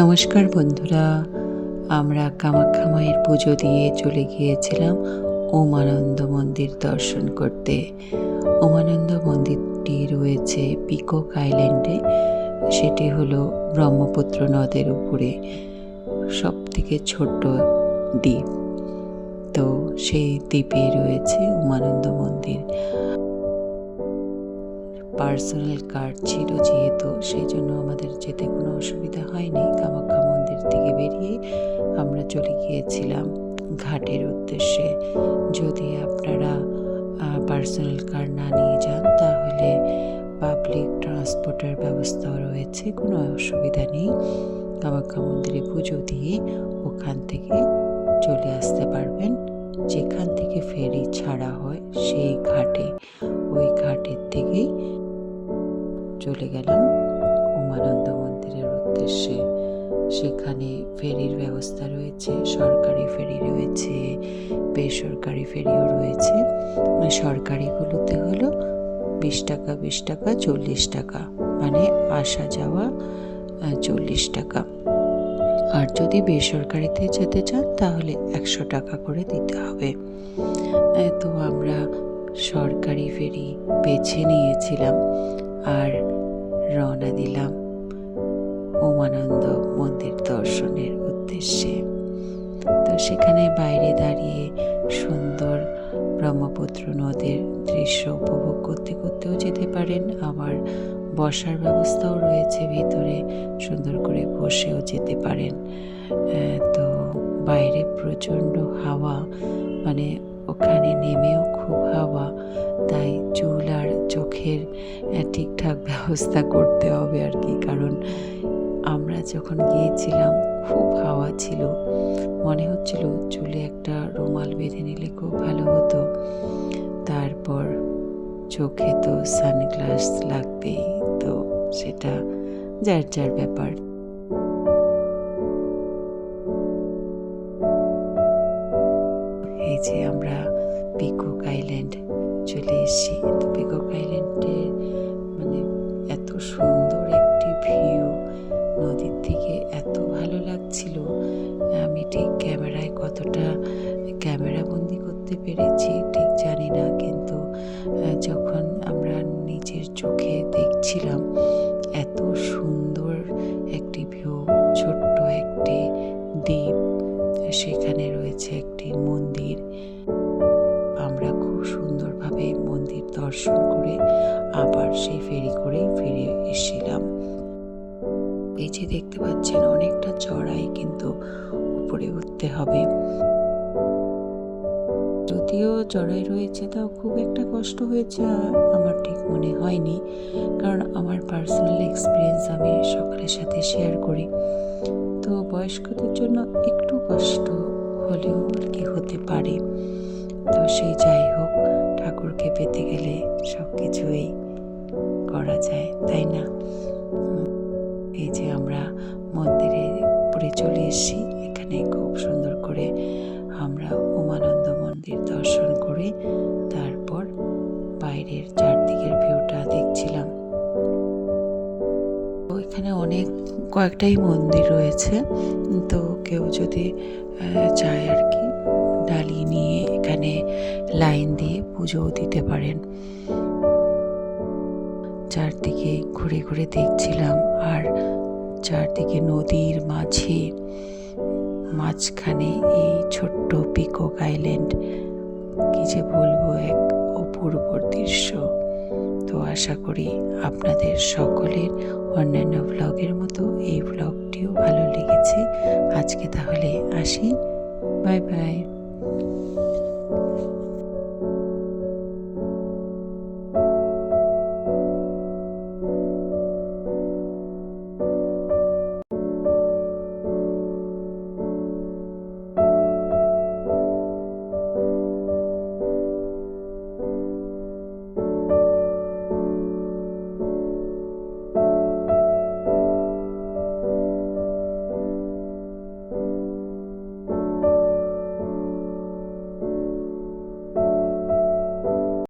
নমস্কার বন্ধুরা, আমরা কামাখ্যা মায়ের পুজো দিয়ে চলে গিয়েছিলাম ওমানন্দ মন্দির দর্শন করতে। ওমানন্দ মন্দিরটি রয়েছে পিকক আইল্যান্ডে, সেটি হলো ব্রহ্মপুত্র নদের উপরে সব থেকে ছোট্ট দ্বীপ। তো সেই দ্বীপে রয়েছে উমানন্দ মন্দির। পার্সোনাল কার্ড ছিল যেহেতু সেই জন্য আমাদের যেতে কোনো অসুবিধা হয়নি। কামাখ্যা মন্দির থেকে বেরিয়ে আমরা চলে গিয়েছিলাম ঘাটের উদ্দেশ্যে। যদি আপনারা পার্সোনাল কার না নিয়ে যান, তাহলে পাবলিক ট্রান্সপোর্টের ব্যবস্থাও রয়েছে, কোনো অসুবিধা নেই। কামাখ্যা মন্দিরে পুজো দিয়ে ওখান থেকে চলে আসতে পারবেন। যেখান থেকে ফেরি ছাড়া হয়, সেই ঘাটে। ওই ঘাটের থেকেই চলে গেলাম উমানন্দ মন্দিরের উদ্দেশ্যে সেখানে ফেরির ব্যবস্থা রয়েছে, সরকারি ফেরি রয়েছে, বেসরকারি ফেরিও রয়েছে। সরকারিগুলোতে হলো বিশ টাকা বিশ টাকা, চল্লিশ টাকা মানে আসা যাওয়া চল্লিশ টাকা। আর যদি বেসরকারিতে যেতে চান তাহলে একশো টাকা করে দিতে হবে। তো আমরা সরকারি ফেরি বেছে নিয়েছিলাম। আর রওনা দিলাম উমানন্দ মন্দির দর্শনের উদ্দেশ্যে। তো সেখানে বাইরে দাঁড়িয়ে সুন্দর ব্রহ্মপুত্র নদের দৃশ্য উপভোগ করতে করতেও যেতে পারেন। আবার বসার ব্যবস্থাও রয়েছে ভিতরে, সুন্দর করে বসেও যেতে পারেন। তো বাইরে প্রচণ্ড হাওয়া মানে ওখানে নেমেও ব্যবস্থা করতে হবে আর কি। কারণ আমরা যখন গিয়েছিলাম, খুব হাওয়া ছিল। মনে হচ্ছিল চুলে একটা রুমাল বেঁধে নিলে খুব ভালো হতো। তারপর চোখে তো সানগ্লাস লাগবেই, তো সেটা যার যার ব্যাপার। এই যে আমরা পিকক আইল্যান্ড চলে এসেছি। তো পিকক আইল্যান্ডের সুন্দর একটি ভিউ। নদীর থেকে এত ভালো লাগছিল। আমি ঠিক ক্যামেরায় কতটা ক্যামেরা বন্দি করতে পেরেছি ঠিক জানি না। কিন্তু যখন আমরা নিজের চোখে দেখছিলাম, এত সুন্দর একটি ভিউ, ছোট্ট একটি দ্বীপ, সেখানে রয়েছে একটি মন্দির। আমরা খুব সুন্দরভাবে মন্দির দর্শন করে আবার সেই ফেরি করেই ফিরে এসেছিলাম। যে দেখতে পাচ্ছেন, অনেকটা চড়াই কিন্তু উপরে উঠতে হবে। যদিও চড়াই রয়েছে, তাও খুব একটা কষ্ট হয়েছে আমার ঠিক মনে হয়নি। কারণ আমার পার্সোনাল এক্সপিরিয়েন্স আমি সকলের সাথে শেয়ার করি। তো বয়স্কদের জন্য একটু কষ্ট হলেও আর কি হতে পারে। তো সেই যাই হোক, ঠাকুরকে পেতে গেলে সব কিছুই করা যায়, তাই না? এই যে আমরা মন্দিরে উপরে চলে এসেছি, এখানে খুব সুন্দর করে আমরা উমানন্দ মন্দির দর্শন করে তারপর বাইরের চারদিকের ভিউটা দেখছিলাম। এখানে অনেক, কয়েকটাই মন্দির রয়েছে। তো কেউ যদি চায় আর কি ডালি নিয়ে এখানে লাইন দিয়ে পুজোও দিতে পারেন। চারদিকে ঘুরে ঘুরে দেখছিলাম আর চারদিকে নদীর মাঝে মাঝখানে এই ছোট্ট পিকক আইল্যান্ড কি যে বলব, এক অপূর্ব দৃশ্য। তো আশা করি আপনাদের সকলের অন্যান্য ব্লগের মতো এই ব্লগটিও ভালো লেগেছে। আজকে তাহলে আসি। Bye bye.